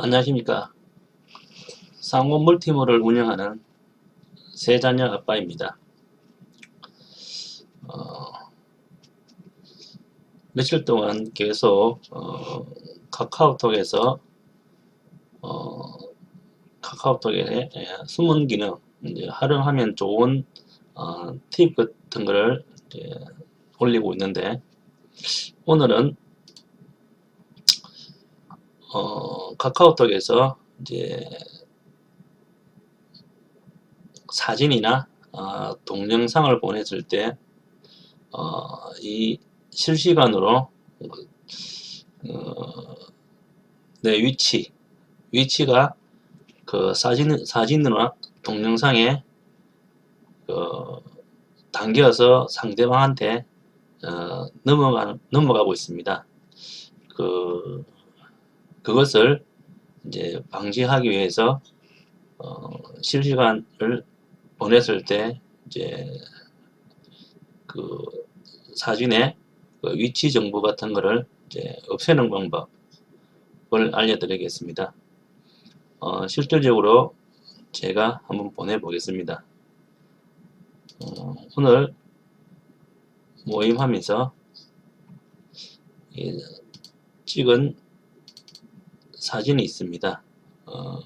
안녕하십니까. 상호 멀티몰을 운영하는 세자녀 아빠입니다. 어, 며칠 동안 계속 어, 카카오톡에서 어, 카카오톡에 예, 숨은 기능, 이제 활용하면 좋은 어, 팁 같은 거를 올리고 있는데 오늘은 어, 카카오톡에서 이제 사진이나 어, 동영상을 보냈을 때, 어, 이 실시간으로 어, 내 위치, 위치가 그 사진, 사진이나 동영상에 그 당겨서 상대방한테 어, 넘어가, 넘어가고 있습니다. 그 그것을 이제 방지하기 위해서 어, 실시간을 보냈을 때 이제 그 사진의 그 위치 정보 같은 거를 이제 없애는 방법을 알려드리겠습니다. 어, 실질적으로 제가 한번 보내보겠습니다. 어, 오늘 모임하면서 이 찍은 사진이 있습니다. 어,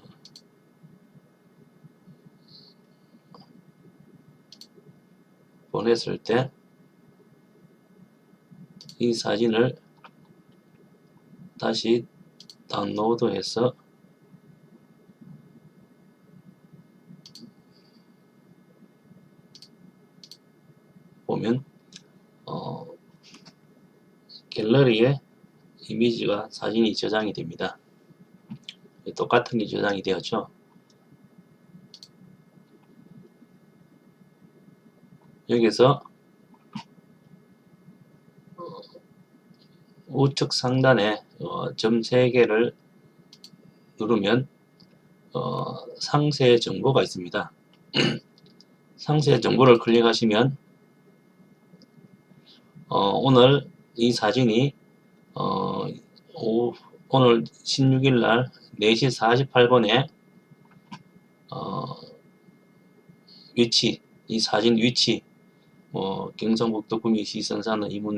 보냈을 때 이 사진을 다시 다운로드해서 보면 어, 갤러리에 이미지가 사진이 저장이 됩니다. 똑같은 게 저장이 되었죠. 여기서 어, 우측 상단에 어, 점 3개를 누르면 어, 상세 정보가 있습니다. 상세 정보를 클릭하시면 어, 오늘 이 사진이 어, 오, 오늘 16일 날 4시 48분에 어, 위치, 이 사진 위치, 뭐 경상북도 구미 시 선사는 이문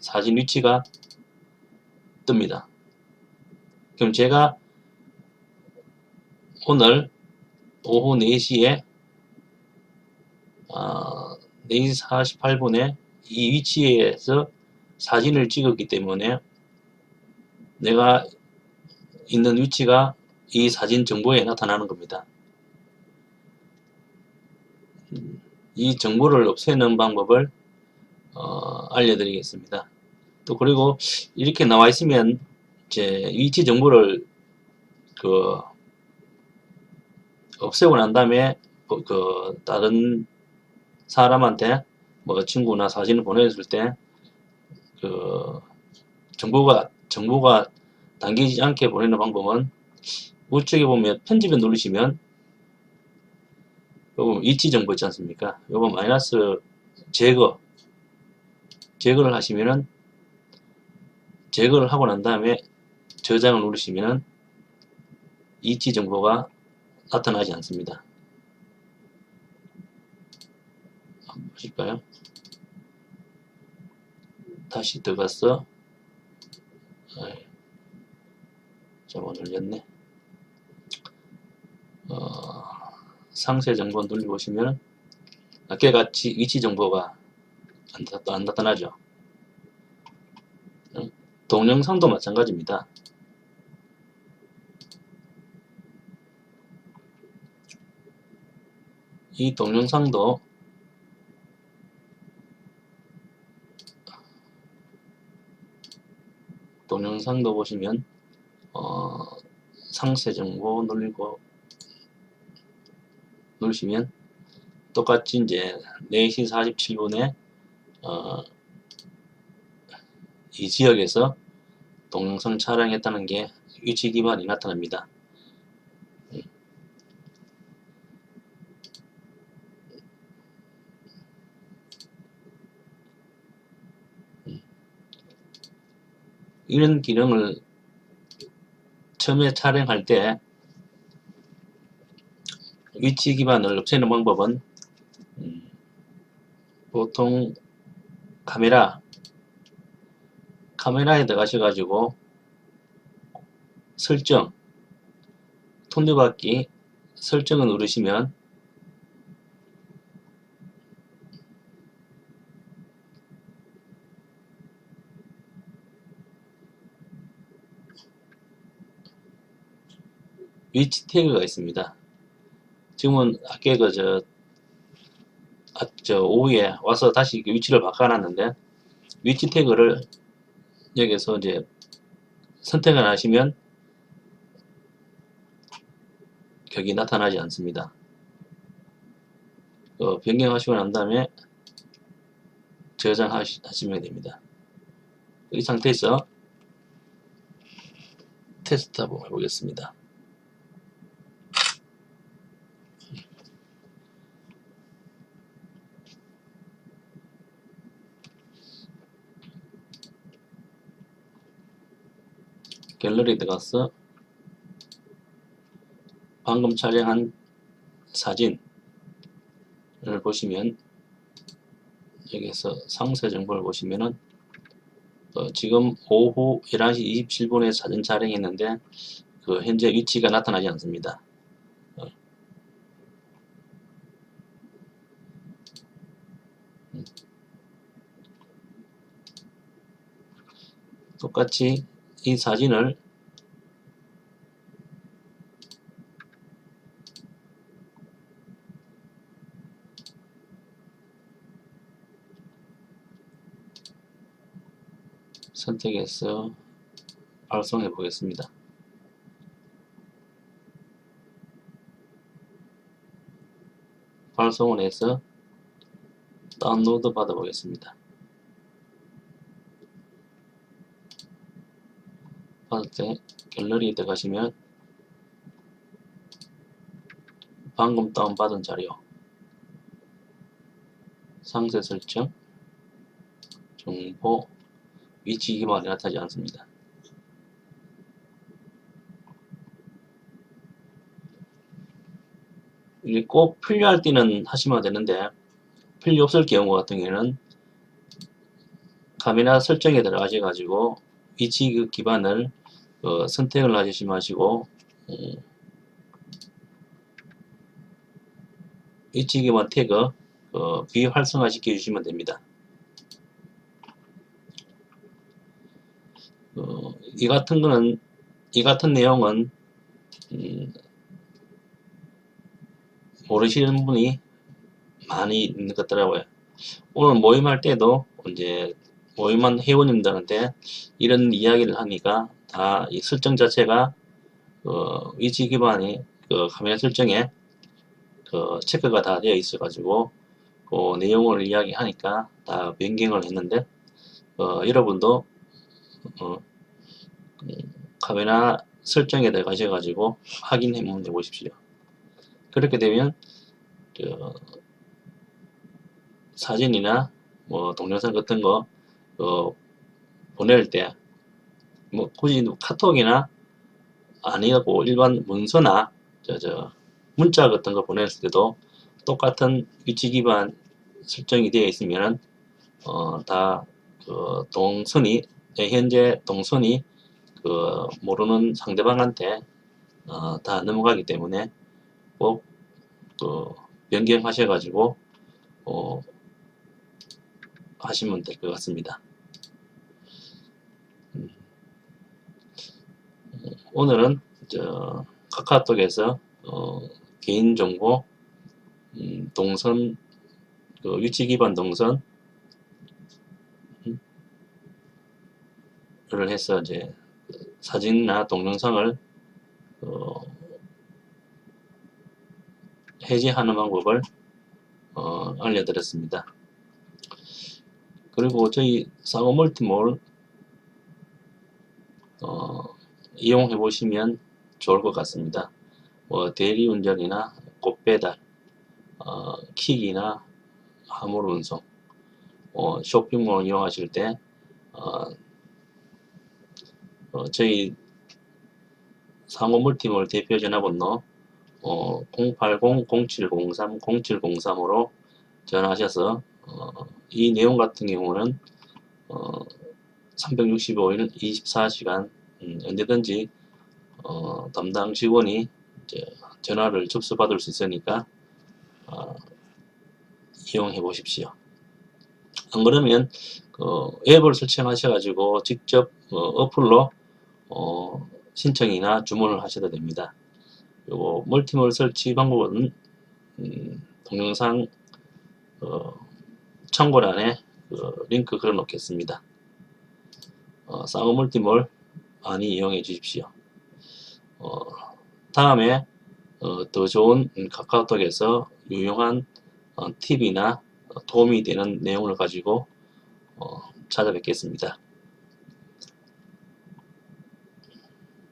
사진 위치가 뜹니다. 그럼 제가 오늘 오후 4시에 어, 4시 48분에 이 위치에서 사진을 찍었기 때문에 내가 있는 위치가 이 사진 정보에 나타나는 겁니다. 이 정보를 없애는 방법을 어, 알려드리겠습니다. 또 그리고 이렇게 나와 있으면 이제 위치 정보를 그 없애고 난 다음에 그, 그 다른 사람한테 뭐 친구나 사진을 보냈을 때 그 정보가 정보가 당기지 않게 보내는 방법은 우측에 보면 편집을 누르시면 요거 위치 정보 있지 않습니까? 요거 마이너스 제거 제거를 하시면은 제거를 하고 난 다음에 저장을 누르시면은 위치 정보가 나타나지 않습니다. 한번 보실까요? 다시 들어가서 잘못 눌렸네. 어, 상세 정보 눌러보시면 아까 같이 위치 정보가 안, 나- 안 나타나죠. 응? 동영상도 마찬가지입니다. 이 동영상도 동영상도 보시면 어, 상세 정보 누르고 누르시면 똑같이 이제 4시 47분에 어, 이 지역에서 동영상 촬영했다는 게 위치 기반이 나타납니다. 음. 음. 이런 기능을 처음에 촬영할 때 위치 기반을 없애는 방법은 음, 보통 카메라 카메라에 들어가셔 가지고 설정 톤드받기 설정을 누르시면 위치 태그가 있습니다. 지금은 아까 그저 아, 저 오후에 와서 다시 그 위치를 바꿔놨는데 위치 태그를 여기서 이제 선택을 하시면 격이 나타나지 않습니다. 어, 변경하시고 난 다음에 저장하시면 됩니다. 이 상태에서 테스트 한번 해보겠습니다. 갤러리 들어가서 방금 촬영한 사진을 보시면 여기서 상세 정보를 보시면은 어, 지금 오후 11시 27분에 사진 촬영했는데 그 현재 위치가 나타나지 않습니다. 어. 음. 똑같이 이 사진을 선택해서 발송해 보겠습니다. 발송을 해서 다운로드 받아 보겠습니다. 때 갤러리에 들어가시면 방금 다운받은 자료 상세 설정 정보 위치 기반이 나타나지 않습니다. 이게 꼭 필요할 때는 하시면 되는데 필요 없을 경우 같은 경우에는 카메라 설정에 들어가셔 가지고 위치 그 기반을 어, 선택을 하시 마시고 어, 위치 기반 태그 어, 비활성화 시켜 주시면 됩니다. 어, 이 같은 거는 이 같은 내용은 음, 모르시는 분이 많이 있는 것 같더라고요. 오늘 모임할 때도 이제 모임한 회원님들한테 이런 이야기를 하니까 다 이 설정 자체가 어, 위치 기반이 그 카메라 설정에 그 체크가 다 되어 있어 가지고 그 내용을 이야기하니까 다 변경을 했는데 어, 여러분도 어, 음, 카메라 설정에 들어가셔 가지고 확인해 보십시오. 그렇게 되면 그 사진이나 뭐 동영상 같은 거 어, 보낼 때 뭐 굳이 카톡이나 아니고 일반 문서나 저, 저 문자 같은 거 보냈을 때도 똑같은 위치 기반 설정이 되어 있으면 어, 다 그 동선이 현재 동선이 그 모르는 상대방한테 어, 다 넘어가기 때문에 꼭 그 변경하셔 가지고 어, 하시면 될 것 같습니다. 음. 오늘은 저 카카오톡에서 어, 개인정보 음, 동선 그 위치 기반 동선 음, 를 해서 이제 사진이나 동영상을 어, 해제하는 방법을 어, 알려드렸습니다. 그리고 저희 사고 멀티몰 어, 이용해 보시면 좋을 것 같습니다. 뭐 대리운전이나 꽃배달, 어, 킥이나 화물 운송, 어, 쇼핑몰 이용하실 때 어, 어, 저희 상호 물티몰 대표 전화번호 어, 080-0703-0703으로 전화하셔서 어, 이 내용 같은 경우는 어, 365일 24시간 음, 언제든지 어, 담당 직원이 전화를 접수받을 수 있으니까 어, 이용해 보십시오. 안 그러면 그 앱을 설정하셔가지고 직접 어, 어플로 어, 신청이나 주문을 하셔도 됩니다. 요거 멀티몰 설치 방법은 음, 동영상 어, 참고란에 그 링크 걸어 놓겠습니다. 어, 쌍어 멀티몰 많이 이용해 주십시오. 어, 다음에 어, 더 좋은 음, 카카오톡에서 유용한 어, 팁이나 어, 도움이 되는 내용을 가지고 어, 찾아뵙겠습니다.